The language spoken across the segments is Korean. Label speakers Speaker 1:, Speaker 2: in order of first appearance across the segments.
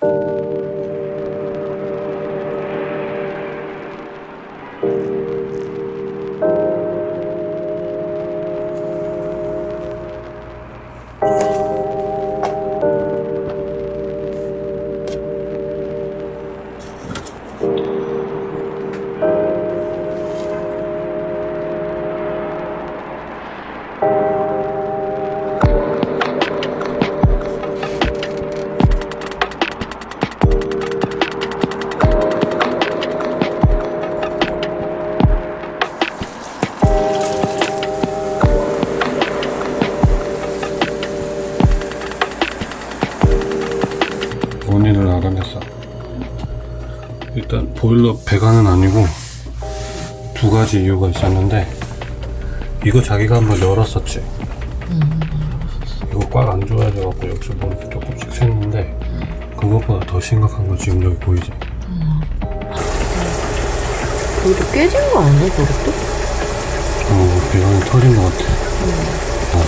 Speaker 1: 원 일단 보일러 배관은 아니고 두 가지 이유가 있었는데 이거 자기가 한번 열었었지. 이거 꽉 안 줘야 돼갖고 여기서 뭐 이렇게 조금씩 샜는데 그것보다 더 심각한 거 지금 여기 보이지?
Speaker 2: 그래도 깨진 거 아니야, 그것도?
Speaker 1: 어, 배관이 터진 것 같아. 어,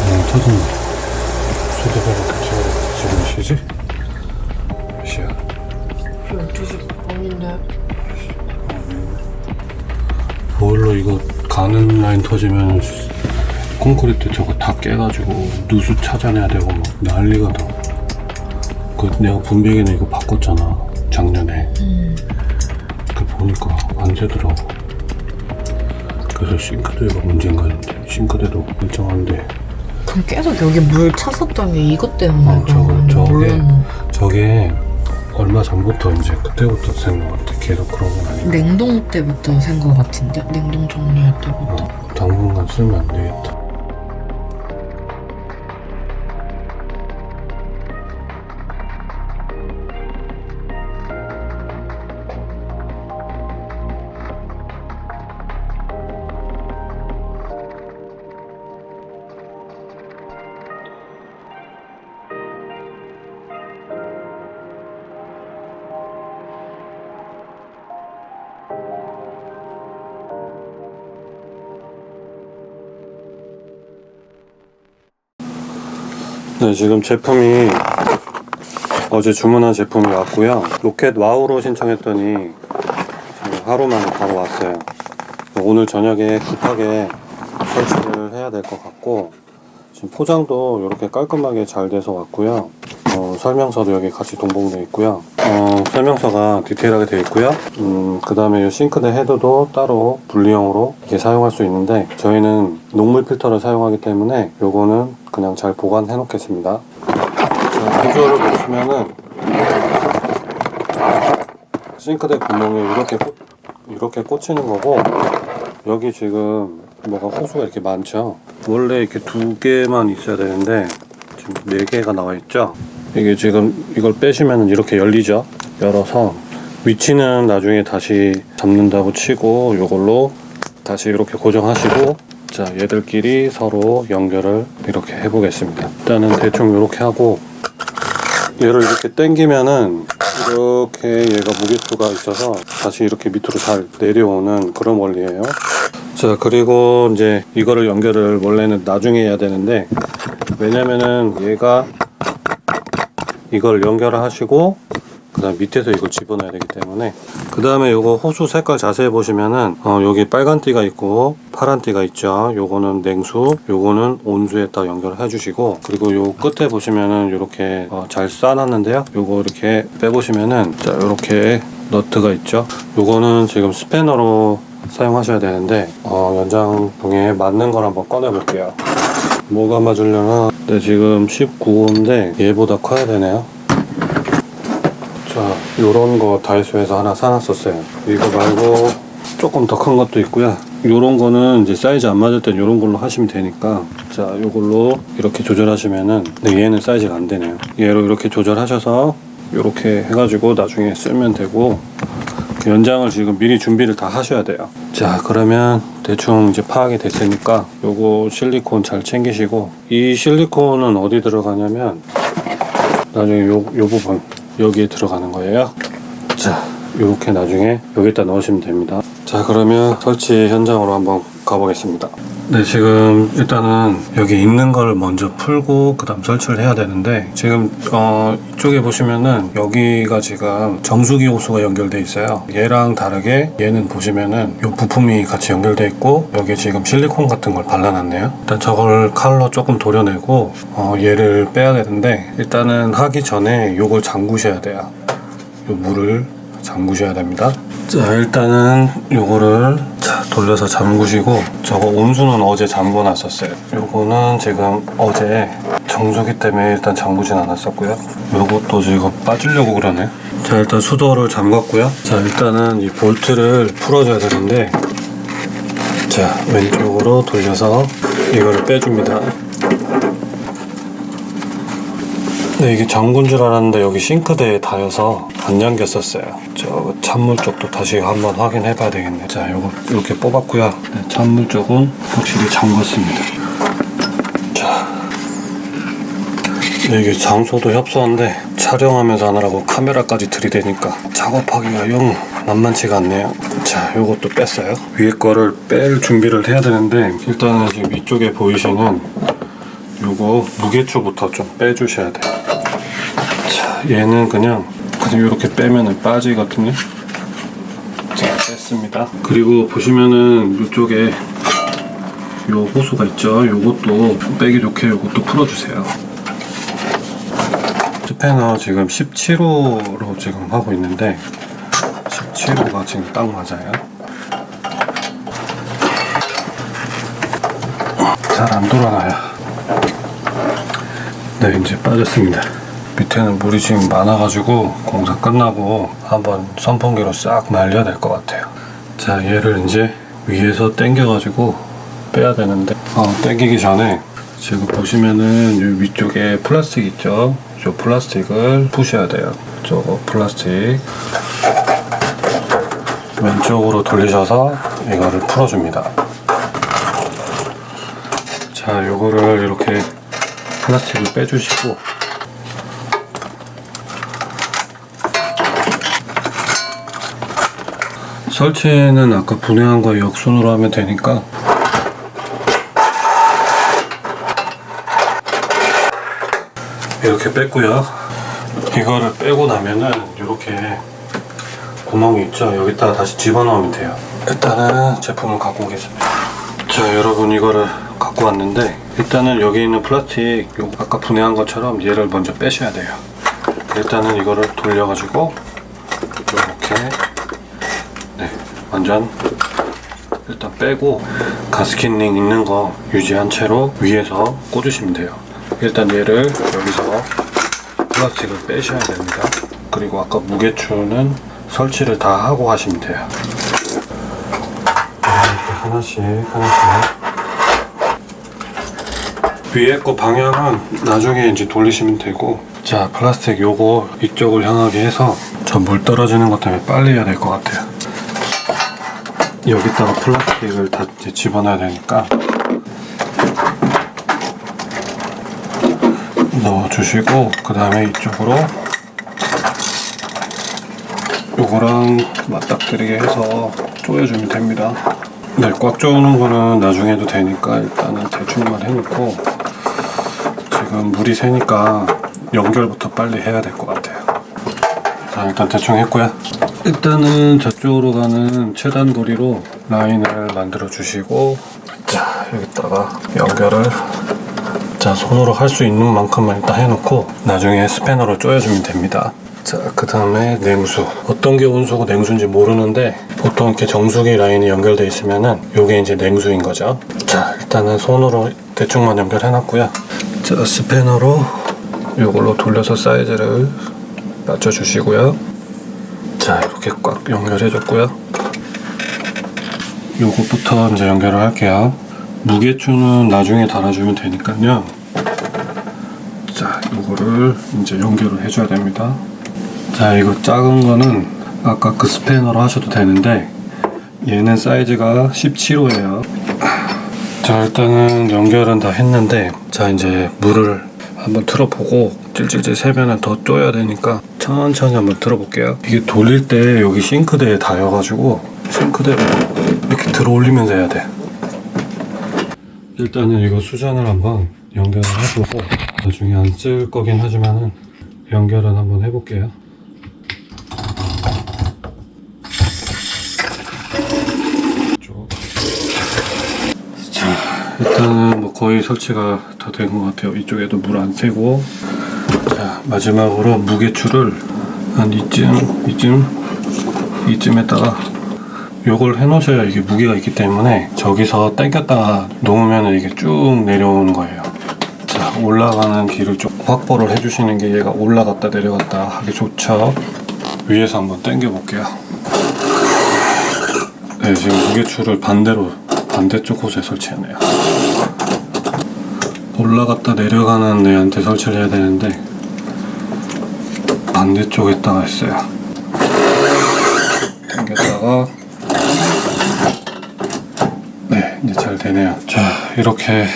Speaker 1: 어, 터진다. 수도배가 교체해야 돼. 지금 몇 시지? 몇 시야?
Speaker 2: 12시 반인데.
Speaker 1: 보일러 이거 가는 라인 터지면 콘크리트 저거 다 깨가지고 누수 찾아내야 되고 막 난리거든. 그 내가 분배기는 이거 바꿨잖아 작년에. 그 보니까 안 되더라고. 그래서 싱크대가 문제인가 했는데 싱크대도 멀쩡한데
Speaker 2: 그럼 계속 여기 물 찼었던 게 이것 때문에
Speaker 1: 어, 저거,
Speaker 2: 거
Speaker 1: 저게.
Speaker 2: 몰랐네.
Speaker 1: 저게 얼마 전부터 이제 그때부터 생것 같아. 계속 그런 건 아니고
Speaker 2: 냉동 때부터 센거 같은데? 냉동 정리할 때부터.
Speaker 1: 어, 당분간 쓰면 안 되겠다. 네, 지금 제품이 어제 주문한 제품이 왔고요. 로켓 와우로 신청했더니 하루 만에 바로 왔어요. 오늘 저녁에 급하게 설치를 해야 될 것 같고 지금 포장도 이렇게 깔끔하게 잘 돼서 왔고요. 어, 설명서도 여기 같이 동봉되어 있고요. 어, 설명서가 디테일하게 되어 있고요. 음, 그 다음에 이 싱크대 헤드도 따로 분리형으로 이렇게 사용할 수 있는데 저희는 녹물 필터를 사용하기 때문에 요거는 그냥 잘 보관해 놓겠습니다. 자, 비주얼을 보시면은 싱크대 구멍에 이렇게 꽂, 이렇게 꽂히는 거고 여기 지금 뭐가 호수가 이렇게 많죠. 원래 이렇게 두 개만 있어야 되는데 지금 네 개가 나와 있죠. 이게 지금 이걸 빼시면 이렇게 열리죠. 열어서 위치는 나중에 다시 잡는다고 치고 이걸로 다시 이렇게 고정하시고 자 얘들끼리 서로 연결을 이렇게 해보겠습니다. 일단은 대충 이렇게 하고 얘를 이렇게 당기면은 이렇게 얘가 무게수가 있어서 다시 이렇게 밑으로 잘 내려오는 그런 원리예요. 자 그리고 이제 이거를 연결을 원래는 나중에 해야 되는데 왜냐면은 얘가 이걸 연결을 하시고 그 다음 밑에서 이걸 집어넣어야 되기 때문에 그 다음에 요거 호수 색깔 자세히 보시면은 어, 여기 빨간 띠가 있고 파란 띠가 있죠. 요거는 냉수 요거는 온수에 다 연결을 해주시고 그리고 요 끝에 보시면은 요렇게 어, 잘 싸놨는데요. 요거 이렇게 빼보시면은 자 요렇게 너트가 있죠. 요거는 지금 스패너로 사용하셔야 되는데 어, 연장봉에 맞는 걸 한번 꺼내 볼게요 뭐가 맞으려나 네 지금 19호인데 얘보다 커야 되네요 자, 요런 거 다이소에서 하나 사놨었어요. 이거 말고 조금 더 큰 것도 있고요. 요런 거는 이제 사이즈 안 맞을 땐 요런 걸로 하시면 되니까 자, 요걸로 이렇게 조절하시면은 근데 얘는 사이즈가 안 되네요. 얘로 이렇게 조절하셔서 요렇게 해가지고 나중에 쓰면 되고 그 연장을 지금 미리 준비를 다 하셔야 돼요. 자, 그러면 대충 이제 파악이 됐으니까 요거 실리콘 잘 챙기시고 이 실리콘은 어디 들어가냐면 나중에 요, 요 부분 여기에 들어가는 거예요. 자 이렇게 나중에 여기다 넣으시면 됩니다. 자 그러면 설치 현장으로 한번 가보겠습니다 네, 지금 일단은 여기 있는 걸 먼저 풀고 그다음 설치를 해야 되는데 지금 어, 이쪽에 보시면은 여기가 지금 정수기 호수가 연결돼 있어요. 얘랑 다르게 얘는 보시면은 이 부품이 같이 연결돼 있고 여기에 지금 실리콘 같은 걸 발라놨네요. 일단 저걸 칼로 조금 도려내고 어, 얘를 빼야 되는데 일단은 하기 전에 요걸 잠그셔야 돼요. 요 물을 잠그셔야 됩니다. 자 일단은 요거를 자, 돌려서 잠그시고 저거 온수는 어제 잠궈 놨었어요. 요거는 지금 어제 정수기 때문에 일단 잠그진 않았었고요. 요것도 지금 빠지려고 그러네. 자 일단 수도를 잠갔고요. 자 일단은 이 볼트를 풀어줘야 되는데 자 왼쪽으로 돌려서 이거를 빼줍니다. 네, 이게 잠근 줄 알았는데 여기 싱크대에 닿여서 안 잠겼었어요. 저 찬물 쪽도 다시 한번 확인해 봐야 되겠네. 자, 요거 이렇게 뽑았고요. 네, 찬물 쪽은 확실히 잠갔습니다. 자, 네, 이게 장소도 협소한데 촬영하면서 하느라고 카메라까지 들이대니까 작업하기가 영 만만치가 않네요. 자, 요것도 뺐어요. 위에 거를 뺄 준비를 해야 되는데 일단은 지금 이쪽에 보이시는 요거 무게추부터 좀 빼주셔야 돼요. 자, 얘는 그냥 그냥 이렇게 빼면은 빠지거든요. 자, 뺐습니다. 그리고 보시면은 이쪽에 요 호수가 있죠. 요것도 좀 빼기 좋게 요것도 풀어주세요. 스패너 지금 17호로 지금 하고 있는데 17호가 지금 딱 맞아요. 잘 안 돌아가요. 네, 이제 빠졌습니다. 밑에는 물이 지금 많아가지고 공사 끝나고 한번 선풍기로 싹 말려야 될 것 같아요. 자, 얘를 이제 위에서 당겨가지고 빼야 되는데, 어, 당기기 전에 지금 보시면은 이 위쪽에 플라스틱 있죠? 저 플라스틱을 푸셔야 돼요. 저거 플라스틱 왼쪽으로 돌리셔서 이거를 풀어줍니다. 자, 요거를 이렇게 플라스틱을 빼주시고 설치는 아까 분해한 거 역순으로 하면 되니까. 이렇게 뺐고요. 이거를 빼고 나면은 이렇게 구멍이 있죠? 여기다가 다시 집어넣으면 돼요. 일단은 제품을 갖고 오겠습니다. 자 여러분 이거를 갖고 왔는데 일단은 여기 있는 플라스틱 요 아까 분해한 것처럼 얘를 먼저 빼셔야 돼요. 일단은 이거를 돌려가지고 이렇게 네 완전 일단 빼고 가스킹링 있는 거 유지한 채로 위에서 꽂으시면 돼요. 일단 얘를 여기서 플라스틱을 빼셔야 됩니다. 그리고 아까 무게추는 설치를 다 하고 하시면 돼요. 하나씩 하나씩. 위에 거 방향은 나중에 이제 돌리시면 되고 자 플라스틱 요거 이쪽을 향하게 해서 저 물 떨어지는 것 때문에 빨리 해야 될 것 같아요 여기다가 플라스틱을 다 이제 집어넣어야 되니까 넣어주시고 그 다음에 이쪽으로 요거랑 맞닥뜨리게 해서 조여주면 됩니다 네, 꽉 조는 거는 나중에 해도 되니까 일단은 대충만 해놓고 지금 물이 새니까 연결부터 빨리 해야 될 것 같아요. 자, 일단 대충 했고요. 일단은 저쪽으로 가는 최단 거리로 라인을 만들어 주시고 자, 여기다가 연결을 자, 손으로 할 수 있는 만큼만 일단 해놓고 나중에 스패너로 조여주면 됩니다. 자, 그 다음에 냉수. 어떤 게 온수고 냉수인지 모르는데 보통 이렇게 정수기 라인이 연결돼 있으면은 요게 이제 냉수인 거죠. 자, 일단은 손으로 대충만 연결해놨고요. 자, 스패너로 요걸로 돌려서 사이즈를 맞춰주시고요. 자, 이렇게 꽉 연결해줬고요. 요것부터 이제 연결을 할게요. 무게추는 나중에 달아주면 되니까요. 자, 이거를 이제 연결을 해줘야 됩니다. 자, 이거 작은 거는 아까 그 스패너로 하셔도 되는데 얘는 사이즈가 17호예요. 자, 일단은 연결은 다 했는데 자, 이제 물을 한번 틀어보고 찔찔찔 세면은 더 쪼야 되니까 천천히 한번 틀어볼게요. 이게 돌릴 때 여기 싱크대에 닿여가지고 싱크대로 이렇게 들어 올리면서 해야 돼. 일단은 이거 수전을 한번 연결을 해보고 나중에 안 쓸 거긴 하지만은 연결은 한번 해볼게요. 일단은 뭐 거의 설치가 다 된 것 같아요. 이쪽에도 물 안 새고. 자, 마지막으로 무게추를 한 이쯤, 이쯤, 이쯤에다가 요걸 해 놓으셔야 이게 무게가 있기 때문에 저기서 당겼다가 놓으면 이게 쭉 내려오는 거예요. 자, 올라가는 길을 좀 확보를 해 주시는 게 얘가 올라갔다 내려갔다 하기 좋죠. 위에서 한번 당겨 볼게요. 네, 지금 무게추를 반대로 반대쪽 곳에 설치했네요. 올라갔다 내려가는 애한테 설치를 해야 되는데 반대쪽에다가 했어요. 당겼다가 네, 이제 잘 되네요. 자, 이렇게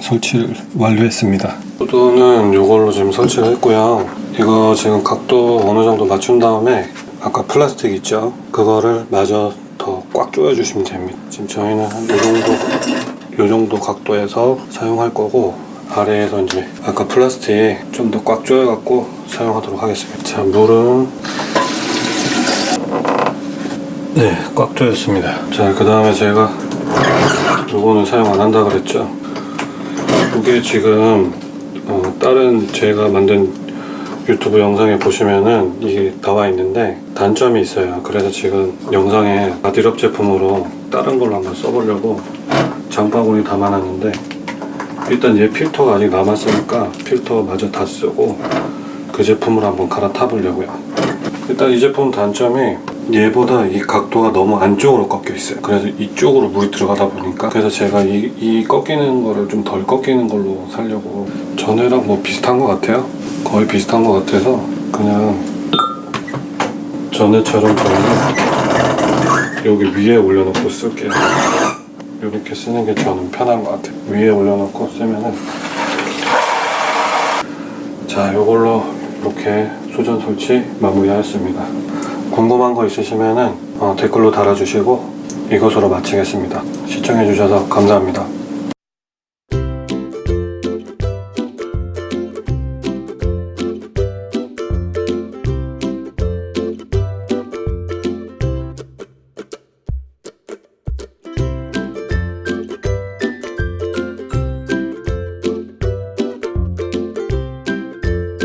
Speaker 1: 설치를 완료했습니다. 구도는 이걸로 지금 설치를 했고요. 이거 지금 각도 어느 정도 맞춘 다음에 아까 플라스틱 있죠? 그거를 마저 더 꽉 조여주시면 됩니다. 지금 저희는 한이 정도, 이 정도 각도에서 사용할 거고 아래에서 이제 아까 플라스틱 좀 더 꽉 조여갖고 사용하도록 하겠습니다. 자, 물은 네, 꽉 조였습니다. 자, 그 다음에 제가 요거는 사용 안 한다 그랬죠. 이게 지금 어, 다른 제가 만든 유튜브 영상에 보시면은 이게 나와 있는데 단점이 있어요. 그래서 지금 영상에 아디럽 제품으로 다른 걸로 한번 써보려고 장바구니 담아놨는데 일단 얘 필터가 아직 남았으니까 필터 마저 다 쓰고 그 제품으로 한번 갈아타 보려고요. 일단 이 제품 단점이 얘보다 이 각도가 너무 안쪽으로 꺾여 있어요. 그래서 이쪽으로 물이 들어가다 보니까 그래서 제가 이, 이 꺾이는 거를 좀 덜 꺾이는 걸로 살려고 전에랑 뭐 비슷한 것 같아요. 거의 비슷한 것 같아서 그냥 전에처럼 저는 여기 위에 올려놓고 쓸게요. 이렇게 쓰는 게 저는 편한 것 같아요. 위에 올려놓고 쓰면은 자, 이걸로 이렇게 수전 설치 마무리하였습니다. 궁금한 거 있으시면은 어, 댓글로 달아주시고 이것으로 마치겠습니다. 시청해주셔서 감사합니다.